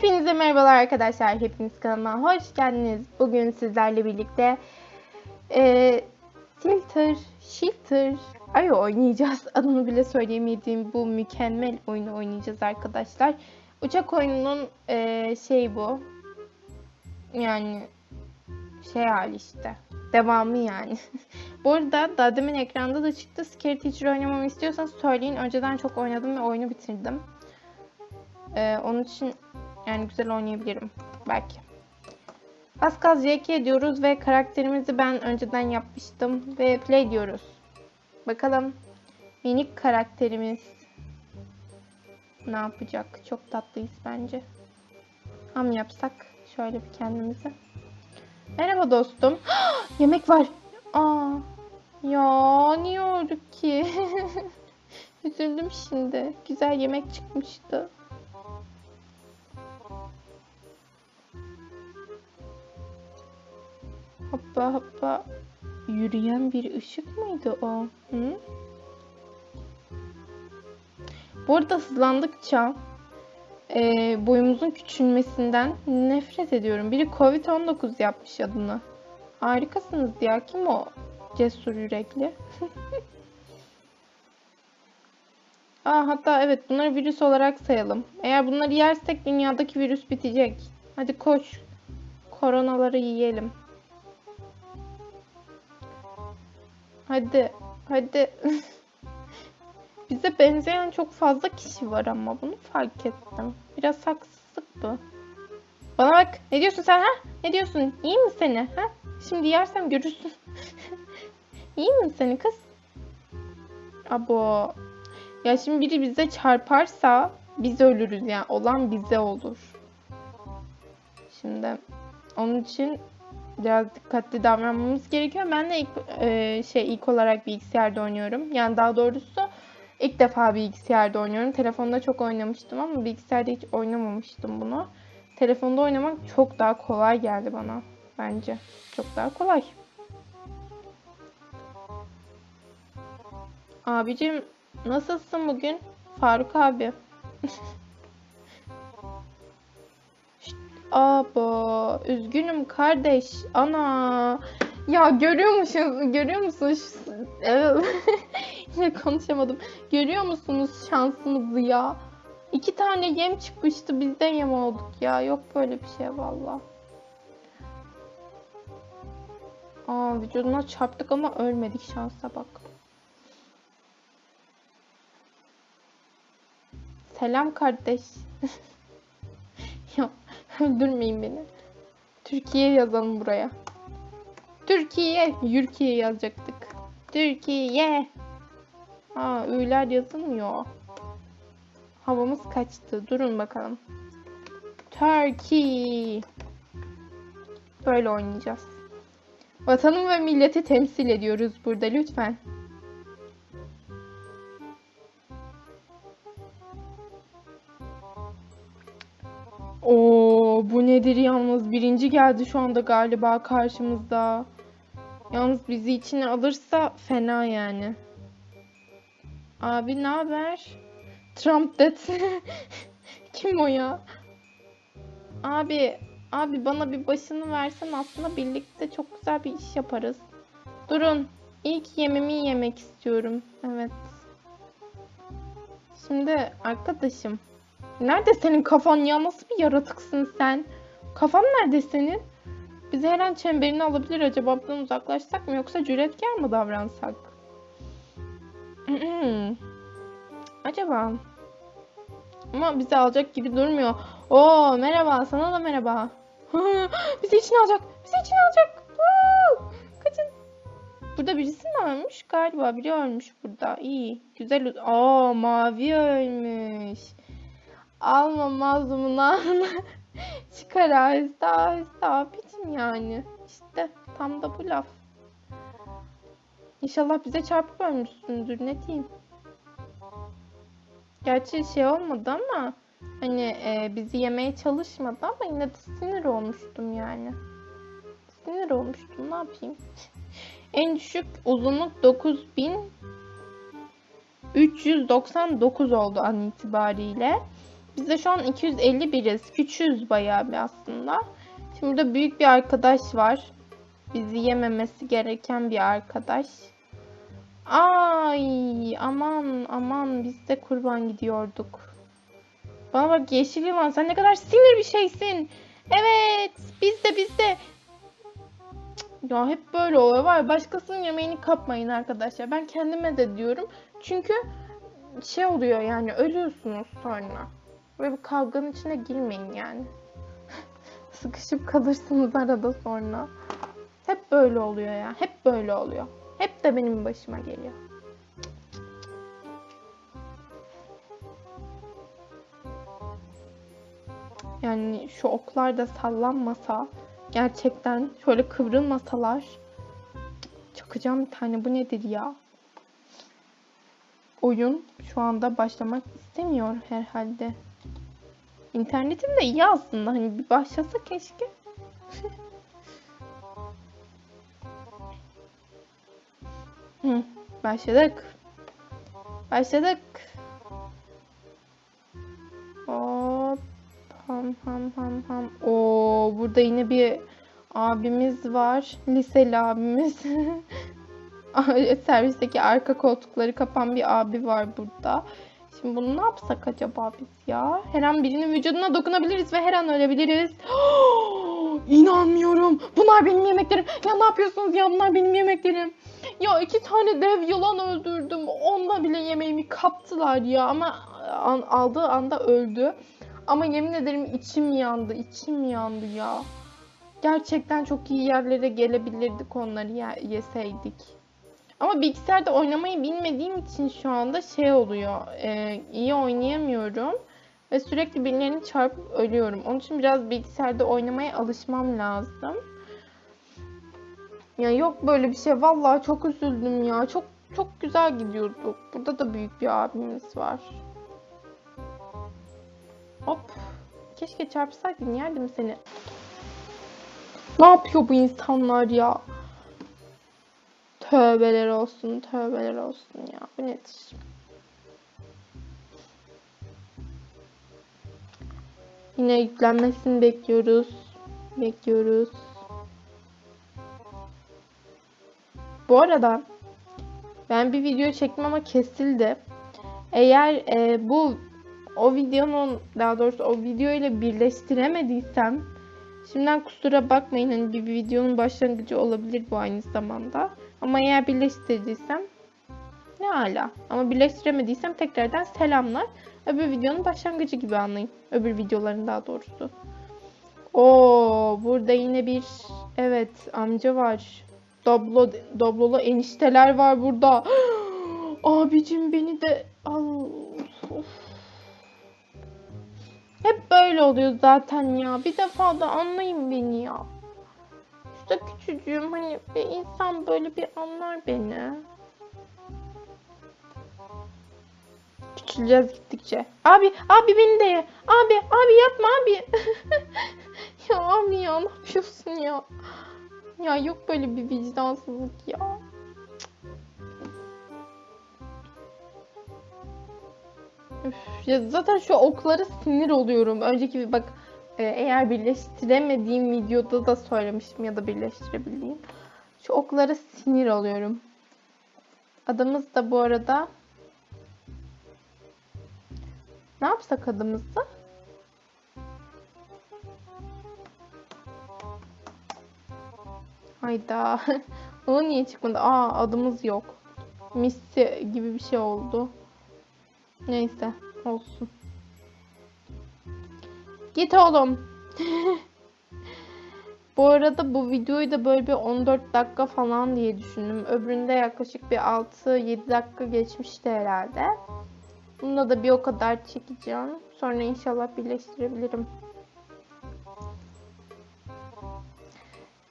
Hepinize merhabalar arkadaşlar. Hepiniz kanalıma hoş geldiniz. Bugün sizlerle birlikte e, Tilter, Shifter, Ayo oynayacağız. Adını bile söyleyemediğim bu mükemmel oyunu oynayacağız arkadaşlar. Uçak oyununun e, şey bu. Yani şey hali işte. Devamı yani. bu arada daha demin ekranda da çıktı. Scary Teacher oynamamı istiyorsanız söyleyin. Önceden çok oynadım ve oyunu bitirdim. Ee, onun için yani güzel oynayabilirim belki. Pascal JK diyoruz ve karakterimizi ben önceden yapmıştım ve play diyoruz. Bakalım minik karakterimiz ne yapacak? Çok tatlıyız bence. Ham yapsak şöyle bir kendimize. Merhaba dostum. Yemek var. Aa. Ya niye öldük ki? Üzüldüm şimdi. Güzel yemek çıkmıştı. Hoppa hoppa. Yürüyen bir ışık mıydı o? Hı? Bu arada hızlandıkça e, boyumuzun küçülmesinden nefret ediyorum. Biri Covid-19 yapmış adını. Harikasınız ya. Kim o cesur yürekli? Aa, hatta evet bunları virüs olarak sayalım. Eğer bunları yersek dünyadaki virüs bitecek. Hadi koş. Koronaları yiyelim. Hadi. Hadi. Bize benzeyen çok fazla kişi var ama bunu fark ettim. Biraz haksızlık bu. Bana bak. Ne diyorsun sen ha? Ne diyorsun? İyi mi seni ha? Şimdi yersem görürsün. İyi mi seni kız? Abo. Ya şimdi biri bize çarparsa biz ölürüz yani. Olan bize olur. Şimdi onun için biraz dikkatli davranmamız gerekiyor. Ben de ilk e, şey ilk olarak bilgisayarda oynuyorum. Yani daha doğrusu ilk defa bilgisayarda oynuyorum. Telefonda çok oynamıştım ama bilgisayarda hiç oynamamıştım bunu. Telefonda oynamak çok daha kolay geldi bana bence. Çok daha kolay. Abicim nasılsın bugün? Faruk abi. Abo, üzgünüm kardeş. Ana. Ya görüyor musunuz? Görüyor musunuz? Evet. Yine konuşamadım. Görüyor musunuz şansımızı ya? İki tane yem çıkmıştı. Biz de yem olduk ya. Yok böyle bir şey valla. Aa vücuduna çarptık ama ölmedik şansa bak. Selam kardeş. öldürmeyin beni. Türkiye yazalım buraya. Türkiye, Yürkiye yazacaktık. Türkiye. Aa, ü'ler yazılmıyor. Havamız kaçtı. Durun bakalım. Turkey. Böyle oynayacağız. Vatanım ve milleti temsil ediyoruz burada lütfen. Oo, bu nedir yalnız? Birinci geldi şu anda galiba karşımızda. Yalnız bizi içine alırsa fena yani. Abi ne haber? Trump dead. Kim o ya? Abi, abi bana bir başını versen aslında birlikte çok güzel bir iş yaparız. Durun. İlk yememi yemek istiyorum. Evet. Şimdi arkadaşım. Nerede senin kafan ya? Nasıl bir yaratıksın sen? Kafan nerede senin? Bizi her an çemberine alabilir acaba buradan uzaklaşsak mı yoksa cüretkar mı davransak? acaba? Ama bizi alacak gibi durmuyor. Oo merhaba sana da merhaba. bizi içine alacak. Bizi içine alacak. Kaçın. Burada birisi mi ölmüş? Galiba biri ölmüş burada. İyi. Güzel. Aa mavi ölmüş. Alma mazlumuna. Çıkar aheste aheste abicim yani. İşte tam da bu laf. İnşallah bize çarpıp ölmüşsündür ne diyeyim. Gerçi şey olmadı ama hani e, bizi yemeye çalışmadı ama yine de sinir olmuştum yani. Sinir olmuştum ne yapayım. en düşük uzunluk 9399 oldu an itibariyle. Biz de şu an 251'iz. Küçüğüz bayağı bir aslında. Şimdi burada büyük bir arkadaş var. Bizi yememesi gereken bir arkadaş. Ay aman aman biz de kurban gidiyorduk. Bana bak yeşil yılan sen ne kadar sinir bir şeysin. Evet biz de biz de. Ya hep böyle oluyor var. Başkasının yemeğini kapmayın arkadaşlar. Ben kendime de diyorum. Çünkü şey oluyor yani ölüyorsunuz sonra. Böyle bir kavganın içine girmeyin yani. Sıkışıp kalırsınız arada sonra. Hep böyle oluyor ya. Hep böyle oluyor. Hep de benim başıma geliyor. Yani şu oklar da sallanmasa gerçekten şöyle kıvrılmasalar çakacağım bir tane. Bu nedir ya? Oyun şu anda başlamak istemiyor herhalde. İnternetim de iyi aslında. Hani bir başlasa keşke. Hı, başladık. Başladık. Hop. Ham ham ham ham. Oo, burada yine bir abimiz var. Liseli abimiz. Servisteki arka koltukları kapan bir abi var burada. Şimdi bunu ne yapsak acaba biz ya? Her an birinin vücuduna dokunabiliriz ve her an ölebiliriz. İnanmıyorum. Bunlar benim yemeklerim. Ya ne yapıyorsunuz ya? Bunlar benim yemeklerim. Ya iki tane dev yılan öldürdüm. Onda bile yemeğimi kaptılar ya. Ama an- aldığı anda öldü. Ama yemin ederim içim yandı. içim yandı ya. Gerçekten çok iyi yerlere gelebilirdik onları ye- yeseydik. Ama bilgisayarda oynamayı bilmediğim için şu anda şey oluyor. e, iyi oynayamıyorum. Ve sürekli birilerini çarpıp ölüyorum. Onun için biraz bilgisayarda oynamaya alışmam lazım. Ya yok böyle bir şey. Vallahi çok üzüldüm ya. Çok çok güzel gidiyorduk. Burada da büyük bir abimiz var. Hop. Keşke çarpsaydın yerdim seni. Ne yapıyor bu insanlar ya? Tövbeler olsun, tövbeler olsun ya. Bu nedir? Yine yüklenmesini bekliyoruz. Bekliyoruz. Bu arada ben bir video çektim ama kesildi. Eğer e, bu o videonun daha doğrusu o video ile birleştiremediysem şimdiden kusura bakmayın hani bir videonun başlangıcı olabilir bu aynı zamanda. Ama eğer birleştirdiysem ne hala. Ama birleştiremediysem tekrardan selamlar. Öbür videonun başlangıcı gibi anlayın. Öbür videoların daha doğrusu. Oo, burada yine bir evet amca var. Doblo doblolu enişteler var burada. Abicim beni de al. Hep böyle oluyor zaten ya. Bir defa da anlayın beni ya. İşte küçücüğüm hani bir insan böyle bir anlar beni. Küçüleceğiz gittikçe. Abi, abi beni de ye. Abi, abi yapma abi. ya abi ya ne yapıyorsun ya? Ya yok böyle bir vicdansızlık ya. Üf, ya zaten şu oklara sinir oluyorum. Önceki bak eğer birleştiremediğim videoda da söylemiştim ya da birleştirebildiğim. Şu oklara sinir oluyorum. Adımız da bu arada ne yapsak adımızda? Hayda. O niye çıkmadı? Aa adımız yok. Missi gibi bir şey oldu. Neyse olsun. Git oğlum. bu arada bu videoyu da böyle bir 14 dakika falan diye düşündüm. Öbüründe yaklaşık bir 6-7 dakika geçmişti herhalde. Bunda da bir o kadar çekeceğim. Sonra inşallah birleştirebilirim.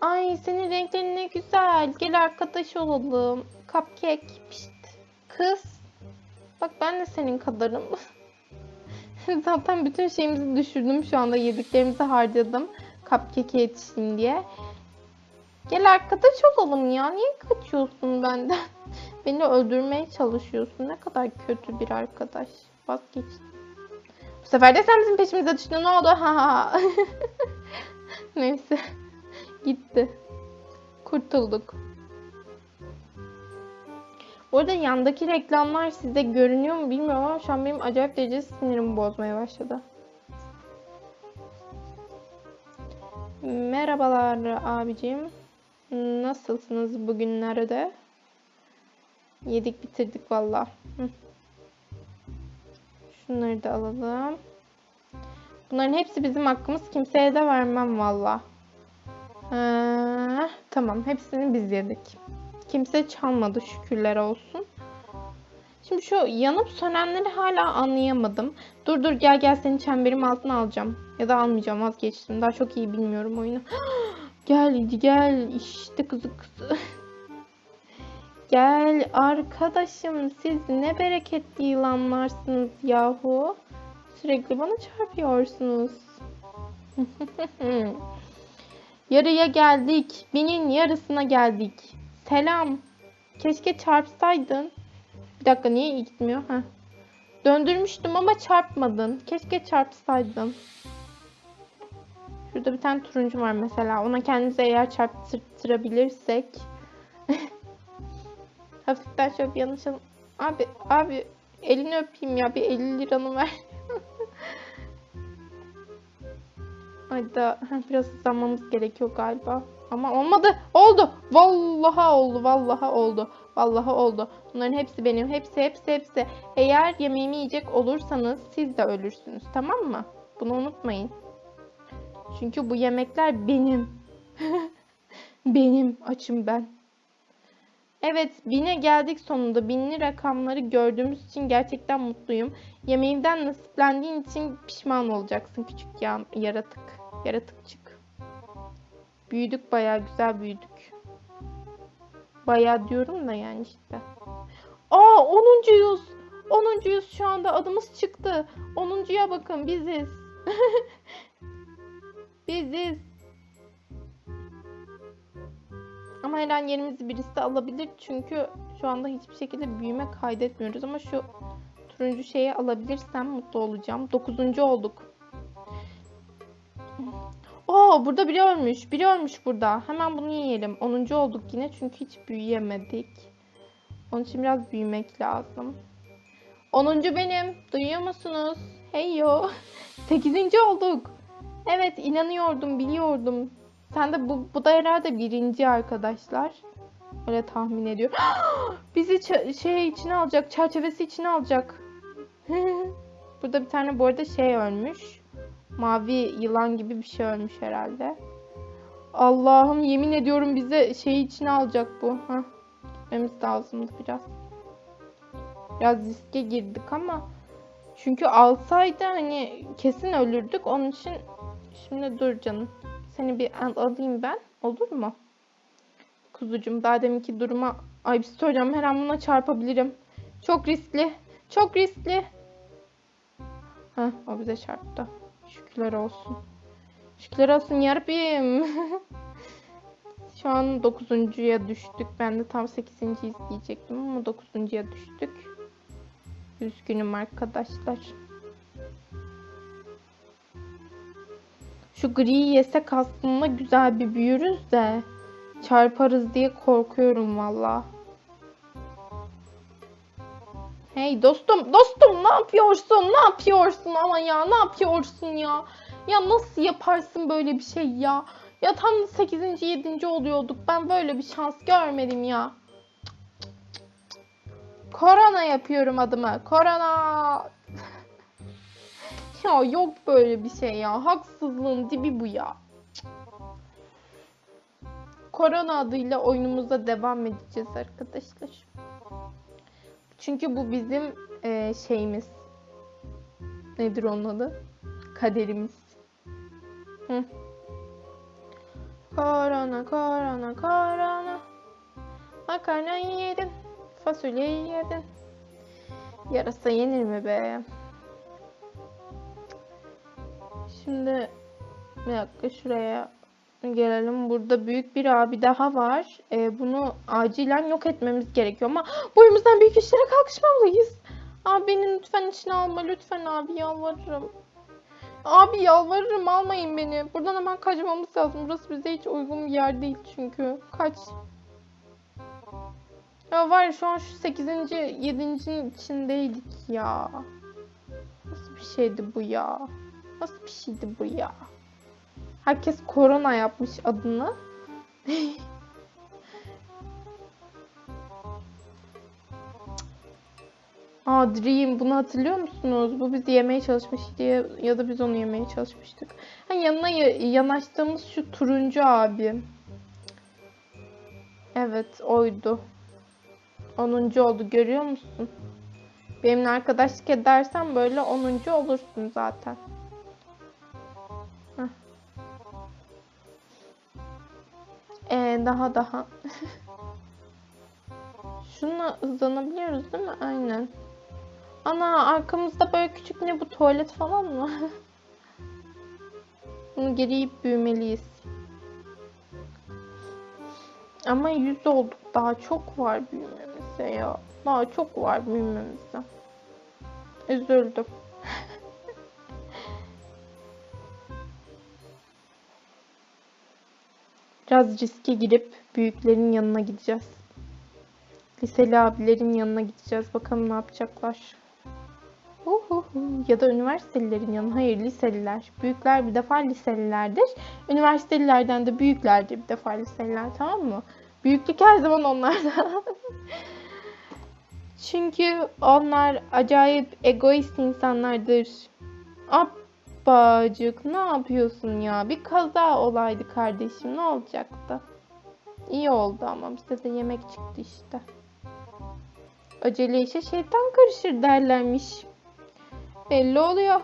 Ay senin renklerin ne güzel. Gel arkadaş olalım. Cupcake. Pişt. Kız. Bak ben de senin kadarım. Zaten bütün şeyimizi düşürdüm şu anda. Yediklerimizi harcadım. Cupcake'e yetişeyim diye. Gel arkadaş olalım ya. Niye kaçıyorsun benden? Beni öldürmeye çalışıyorsun. Ne kadar kötü bir arkadaş. Vazgeçtim. Bu sefer de sen bizim peşimize düştün. Ne oldu? Ha ha. Neyse. Gitti. Kurtulduk. Bu arada yandaki reklamlar size görünüyor mu bilmiyorum ama şu an benim acayip derece sinirimi bozmaya başladı. Merhabalar abicim. Nasılsınız bugünlerde? Yedik bitirdik valla. Şunları da alalım. Bunların hepsi bizim hakkımız. Kimseye de vermem valla. Ha, tamam. Hepsini biz yedik. Kimse çalmadı şükürler olsun. Şimdi şu yanıp sönenleri hala anlayamadım. Dur dur gel gel seni çemberim altına alacağım. Ya da almayacağım vazgeçtim. Daha çok iyi bilmiyorum oyunu. gel gel işte kızı kızı. Gel arkadaşım siz ne bereketli yılanlarsınız yahu. Sürekli bana çarpıyorsunuz. Yarıya geldik. Binin yarısına geldik. Selam. Keşke çarpsaydın. Bir dakika niye iyi gitmiyor? Heh. Döndürmüştüm ama çarpmadın. Keşke çarpsaydın. Şurada bir tane turuncu var mesela. Ona kendimize eğer çarptırabilirsek. Hafiften şöyle bir yanaşalım. Abi, abi elini öpeyim ya. Bir 50 liranı ver. Hayda biraz hızlanmamız gerekiyor galiba. Ama olmadı. Oldu. Vallaha oldu. Vallaha oldu. Vallaha oldu. Bunların hepsi benim. Hepsi hepsi hepsi. Eğer yemeğimi yiyecek olursanız siz de ölürsünüz. Tamam mı? Bunu unutmayın. Çünkü bu yemekler benim. benim. Açım ben. Evet, bine geldik sonunda. Binli rakamları gördüğümüz için gerçekten mutluyum. Yemeğimden nasiplendiğin için pişman olacaksın küçük ya yaratık. Yaratıkçık. Büyüdük bayağı güzel büyüdük. Bayağı diyorum da yani işte. Aa 10. yüz. 10. yüz şu anda adımız çıktı. 10.ya bakın biziz. biziz. Ama her an yerimizi birisi alabilir çünkü şu anda hiçbir şekilde büyüme kaydetmiyoruz ama şu turuncu şeyi alabilirsem mutlu olacağım. 9. olduk. Oo burada biri ölmüş. Biri ölmüş burada. Hemen bunu yiyelim. 10. olduk yine çünkü hiç büyüyemedik. Onun için biraz büyümek lazım. 10. benim. Duyuyor musunuz? Hey yo. 8. olduk. Evet inanıyordum, biliyordum. Sen de bu, bu da herhalde birinci arkadaşlar. Öyle tahmin ediyorum. Bizi şey içine alacak, çerçevesi içine alacak. Burada bir tane bu arada şey ölmüş. Mavi yılan gibi bir şey ölmüş herhalde. Allah'ım yemin ediyorum bize şey içine alacak bu. Heh. Gitmemiz lazımdı biraz. Biraz riske girdik ama çünkü alsaydı hani kesin ölürdük. Onun için şimdi dur canım. Seni bir al- alayım ben. Olur mu? Kuzucum daha deminki duruma... Ay bir şey. Her an buna çarpabilirim. Çok riskli. Çok riskli. Heh, o bize çarptı. Şükürler olsun. Şükürler olsun yarabbim. Şu an 9.ya düştük. Ben de tam 8. izleyecektim ama 9.ya düştük. Üzgünüm arkadaşlar. Şu griyi yesek aslında güzel bir büyürüz de çarparız diye korkuyorum valla. Hey dostum, dostum ne yapıyorsun? Ne yapıyorsun ama ya? Ne yapıyorsun ya? Ya nasıl yaparsın böyle bir şey ya? Ya tam 8. 7. oluyorduk. Ben böyle bir şans görmedim ya. Korona yapıyorum adımı. Korona. Ya yok böyle bir şey ya. Haksızlığın dibi bu ya. Korona adıyla oyunumuza devam edeceğiz arkadaşlar. Çünkü bu bizim e, şeyimiz. Nedir onun adı? Kaderimiz. Hı. Korona, korona, korona. Makarna yedin. Fasulye yedin. Yarasa yenir mi be? Şimdi bir dakika şuraya gelelim. Burada büyük bir abi daha var. Ee, bunu acilen yok etmemiz gerekiyor ama boyumuzdan büyük işlere kalkışmamalıyız. Abi beni lütfen içine alma. Lütfen abi yalvarırım. Abi yalvarırım almayın beni. Buradan hemen kaçmamız lazım. Burası bize hiç uygun bir yer değil çünkü. Kaç. Ya var ya şu an şu 8. 7. içindeydik ya. Nasıl bir şeydi bu ya? Nasıl bir şeydi bu ya? Herkes korona yapmış adını. Aa Dream bunu hatırlıyor musunuz? Bu bizi yemeye çalışmıştı ya, ya da biz onu yemeye çalışmıştık. Ha, yanına ya- yanaştığımız şu turuncu abi. Evet oydu. 10. oldu görüyor musun? Benimle arkadaşlık edersen böyle 10. olursun zaten. Ee, daha daha. Şununla hızlanabiliyoruz değil mi? Aynen. Ana arkamızda böyle küçük ne bu tuvalet falan mı? Bunu geri yiyip büyümeliyiz. Ama yüz olduk. Daha çok var büyümemize ya. Daha çok var büyümemize. Üzüldüm. Biraz riske girip büyüklerin yanına gideceğiz. Liseli abilerin yanına gideceğiz. Bakalım ne yapacaklar. Uhuhu. Ya da üniversitelilerin yanına. Hayır liseliler. Büyükler bir defa liselilerdir. Üniversitelilerden de büyüklerdir bir defa liseliler tamam mı? Büyüklük her zaman onlarda. Çünkü onlar acayip egoist insanlardır. Abbacık ne yapıyorsun ya? Bir kaza olaydı kardeşim ne olacaktı? İyi oldu ama bize de yemek çıktı işte. Acele işe şeytan karışır derlermiş. Belli oluyor.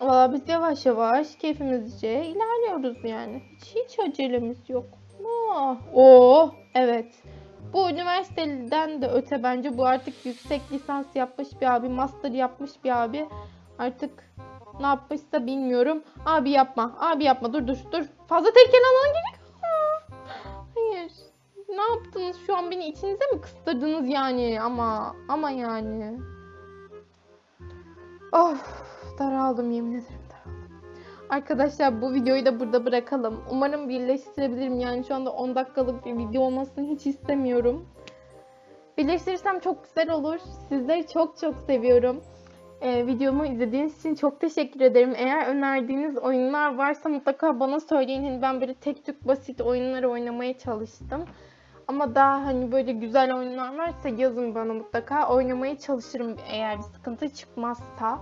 Valla biz yavaş yavaş keyfimizce ilerliyoruz yani. Hiç, hiç acelemiz yok. Oh, oh, evet. Bu üniversiteden de öte bence bu artık yüksek lisans yapmış bir abi, master yapmış bir abi. Artık ne yapmışsa bilmiyorum. Abi yapma, abi yapma, dur dur dur. Fazla tehlikeli alana giriyor. Hayır. Ne yaptınız şu an beni içinize mi kıstırdınız yani ama ama yani. Of daraldım yemin ederim. Arkadaşlar bu videoyu da burada bırakalım. Umarım birleştirebilirim yani şu anda 10 dakikalık bir video olmasını hiç istemiyorum. Birleştirirsem çok güzel olur. Sizleri çok çok seviyorum. Ee, videomu izlediğiniz için çok teşekkür ederim. Eğer önerdiğiniz oyunlar varsa mutlaka bana söyleyin. Hani ben böyle tek tük basit oyunları oynamaya çalıştım. Ama daha hani böyle güzel oyunlar varsa yazın bana mutlaka. Oynamaya çalışırım eğer bir sıkıntı çıkmazsa.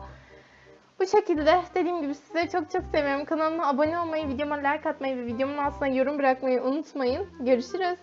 Bu şekilde dediğim gibi sizleri çok çok seviyorum. Kanalıma abone olmayı, videoma like atmayı ve videomun altına yorum bırakmayı unutmayın. Görüşürüz.